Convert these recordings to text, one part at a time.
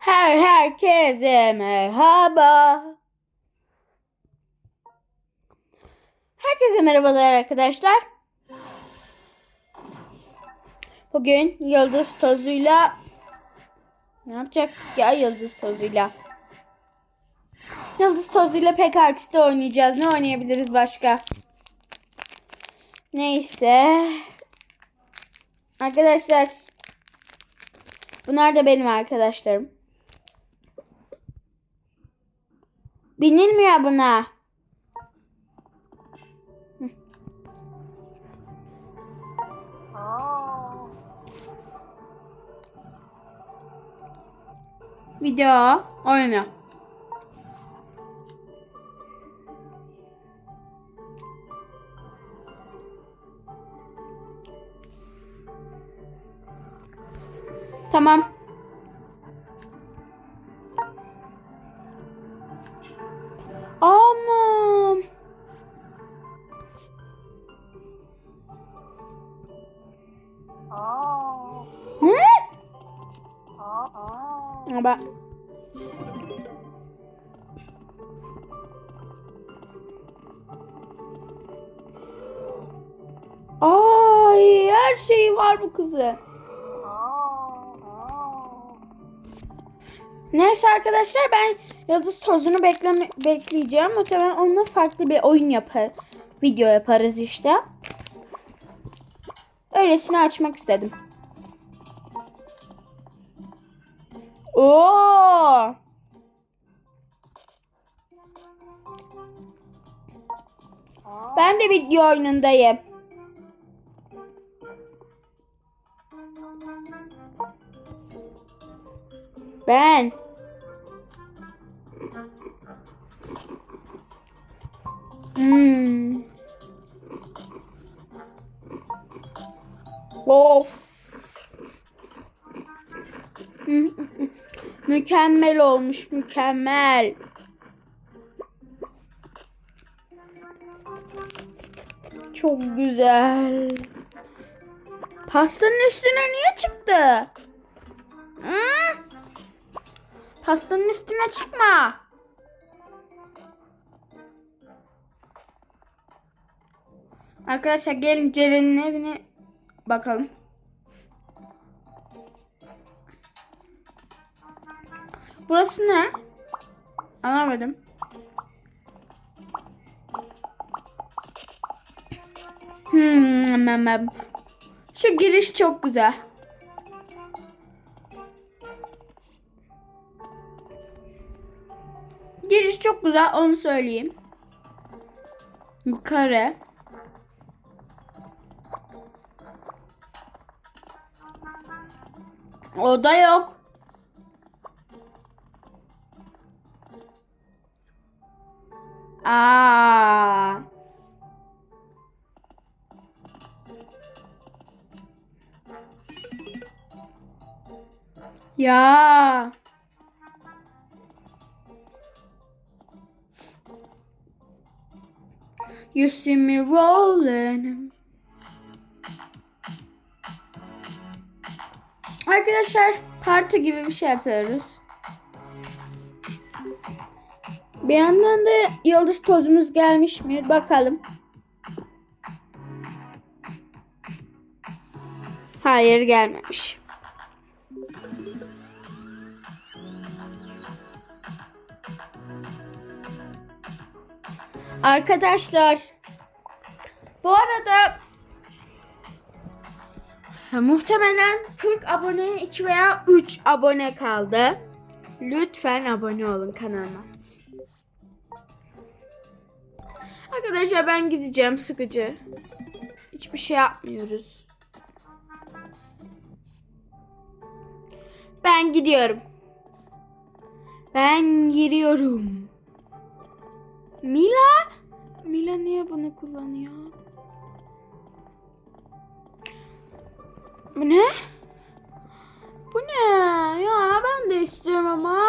Her herkese merhaba. Herkese merhabalar arkadaşlar. Bugün yıldız tozuyla ne yapacak ya yıldız tozuyla? Yıldız tozuyla PKX'de oynayacağız. Ne oynayabiliriz başka? Neyse. Arkadaşlar Bunlar da benim arkadaşlarım. Binilmiyor buna. Video oyna. Tamam. Ama Ay her şeyi var bu kızı. Neyse arkadaşlar ben Yıldız Tozu'nu bekleme, bekleyeceğim. Muhtemelen onunla farklı bir oyun yapar. Video yaparız işte. Öylesine açmak istedim. Oo! Ben de video oyunundayım. Ben. Hmm. Of. Mükemmel olmuş, mükemmel. Çok güzel. Pastanın üstüne niye çıktı? Hı? Pastanın üstüne çıkma. Arkadaşlar gelin Ceren'in evine bakalım. Burası ne? Anlamadım. Hmm. Şu giriş çok güzel. Giriş çok güzel onu söyleyeyim. Yukarı. Oda yok. Aa. Ya. You see me rolling. Arkadaşlar parti gibi bir şey yapıyoruz. Bir yandan da yıldız tozumuz gelmiş mi? Bakalım. Hayır gelmemiş. Arkadaşlar bu arada muhtemelen 40 aboneye 2 veya 3 abone kaldı. Lütfen abone olun kanalıma. Arkadaşlar ben gideceğim sıkıcı. Hiçbir şey yapmıyoruz. Ben gidiyorum. Ben giriyorum. Mila? Mila niye bunu kullanıyor? Bu ne? Bu ne? Ya ben de istiyorum ama.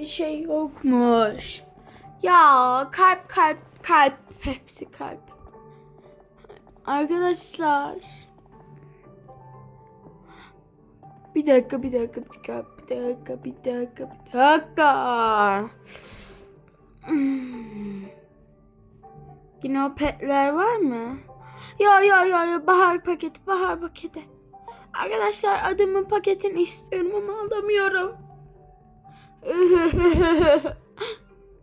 Bir şey yokmuş. Ya kalp kalp Kalp. Hepsi kalp. Arkadaşlar. Bir dakika, bir dakika, bir dakika, bir dakika, bir dakika, bir dakika. Hmm. Yine o petler var mı? Ya ya ya ya bahar paketi, bahar paketi. Arkadaşlar adımın paketini istiyorum ama alamıyorum.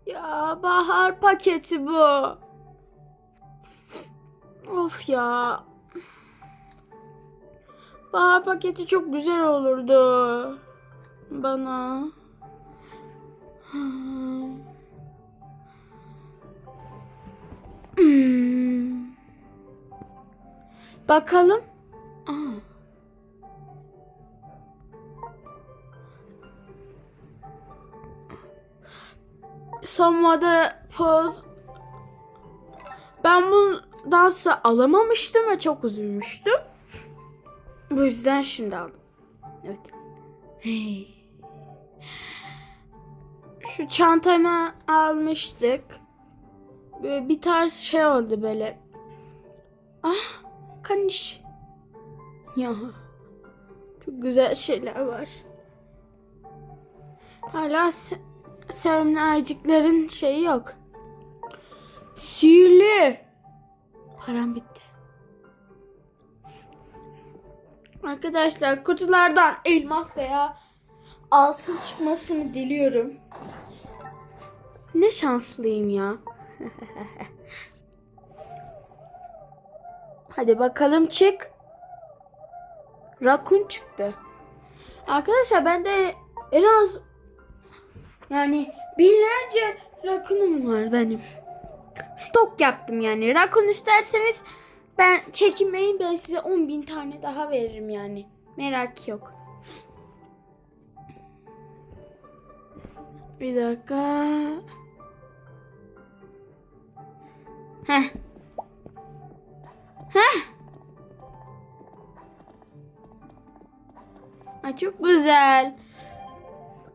ya bahar paketi bu. Of ya. Bahar paketi çok güzel olurdu. Bana. Hmm. Bakalım. Somewhat pose. Ben bu dansı alamamıştım ve çok üzülmüştüm. Bu yüzden şimdi aldım. Evet. Şu çantamı almıştık. Böyle bir tarz şey oldu böyle. Ah kaniş. Ya. Çok güzel şeyler var. Hala se sevimli ayıcıkların şeyi yok. Sihirli. Param bitti. Arkadaşlar kutulardan elmas veya altın çıkmasını diliyorum. Ne şanslıyım ya. Hadi bakalım çık. Rakun çıktı. Arkadaşlar bende en az yani binlerce rakunum var benim. Stok yaptım yani. Rakun isterseniz ben çekinmeyin ben size 10 bin tane daha veririm yani. Merak yok. Bir dakika. Heh. Heh. Ay çok güzel.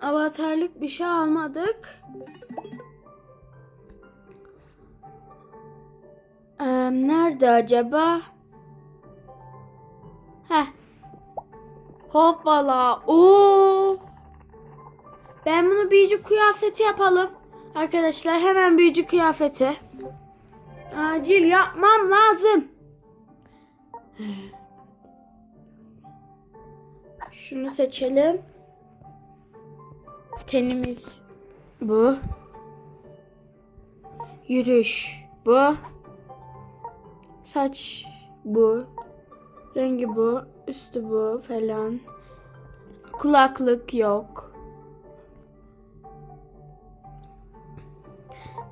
Avatarlık bir şey almadık. Ee, nerede acaba? Heh. Hoppala. Oo. Ben bunu büyücü kıyafeti yapalım. Arkadaşlar hemen büyücü kıyafeti. Acil yapmam lazım. Şunu seçelim. Tenimiz bu. Yürüyüş bu. Saç bu. Rengi bu. Üstü bu falan. Kulaklık yok.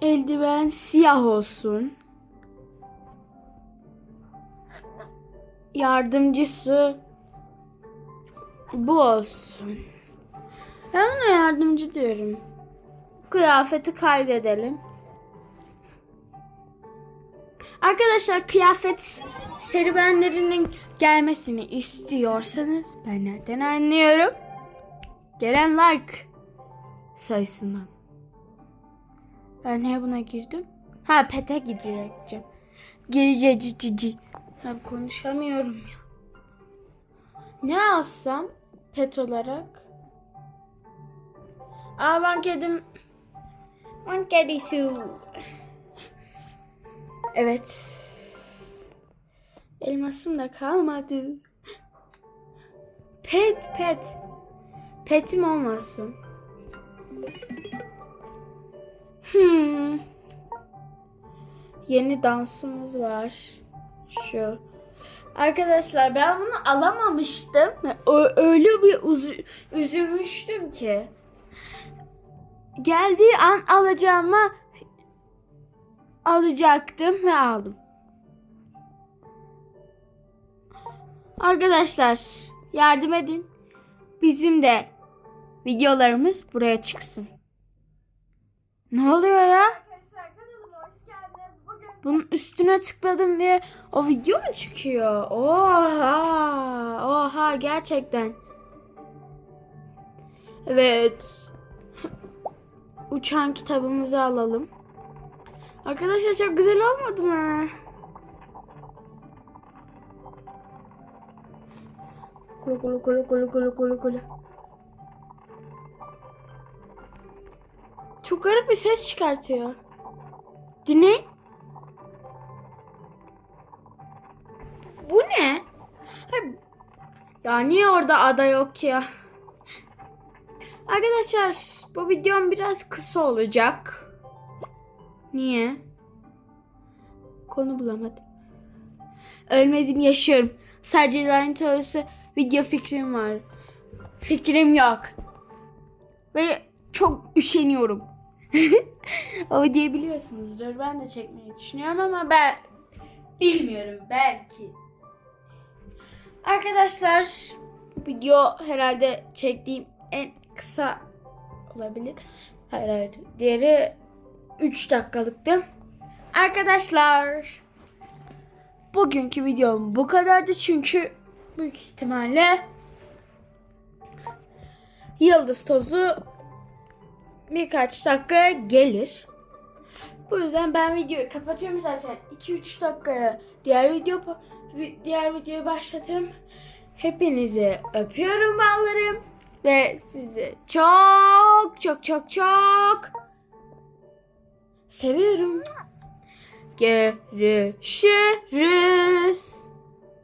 Eldiven siyah olsun. Yardımcısı bu olsun. Ben ona yardımcı diyorum. Kıyafeti kaydedelim. Arkadaşlar kıyafet serüvenlerinin gelmesini istiyorsanız ben nereden anlıyorum? Gelen like sayısından. Ben niye buna girdim? Ha pete girecektim. Gireceğim. Ha konuşamıyorum ya. Ne alsam pet olarak? Aa ben kedim. Ben kedisi. Evet. Elmasım da kalmadı. Pet pet. Petim olmasın. Hmm. Yeni dansımız var. Şu. Arkadaşlar ben bunu alamamıştım. Öyle bir üzülmüştüm ki. Geldiği an alacağıma alacaktım ve aldım. Arkadaşlar yardım edin. Bizim de videolarımız buraya çıksın. Ne oluyor ya? Bunun üstüne tıkladım diye o video mu çıkıyor? Oha! Oha gerçekten. Evet. Uçan kitabımızı alalım. Arkadaşlar çok güzel olmadı mı? Kulu kulu kulu kulu kulu kulu kulu. Çok garip bir ses çıkartıyor. Dinleyin. Bu ne? Ya niye orada ada yok ya? Arkadaşlar bu videom biraz kısa olacak. Niye? Konu bulamadım. Ölmedim yaşıyorum. Sadece lanet olası video fikrim var. Fikrim yok. Ve çok üşeniyorum. o videoyu biliyorsunuzdur. Ben de çekmeyi düşünüyorum ama ben bilmiyorum belki. Arkadaşlar bu video herhalde çektiğim en kısa olabilir. Hayır hayır. Diğeri 3 dakikalıktı. Arkadaşlar bugünkü videom bu kadardı çünkü büyük ihtimalle yıldız tozu birkaç dakika gelir. Bu yüzden ben videoyu kapatıyorum zaten 2-3 dakikaya diğer video diğer videoyu başlatırım. Hepinizi öpüyorum ballarım ve sizi çok çok çok çok seviyorum. Görüşürüz.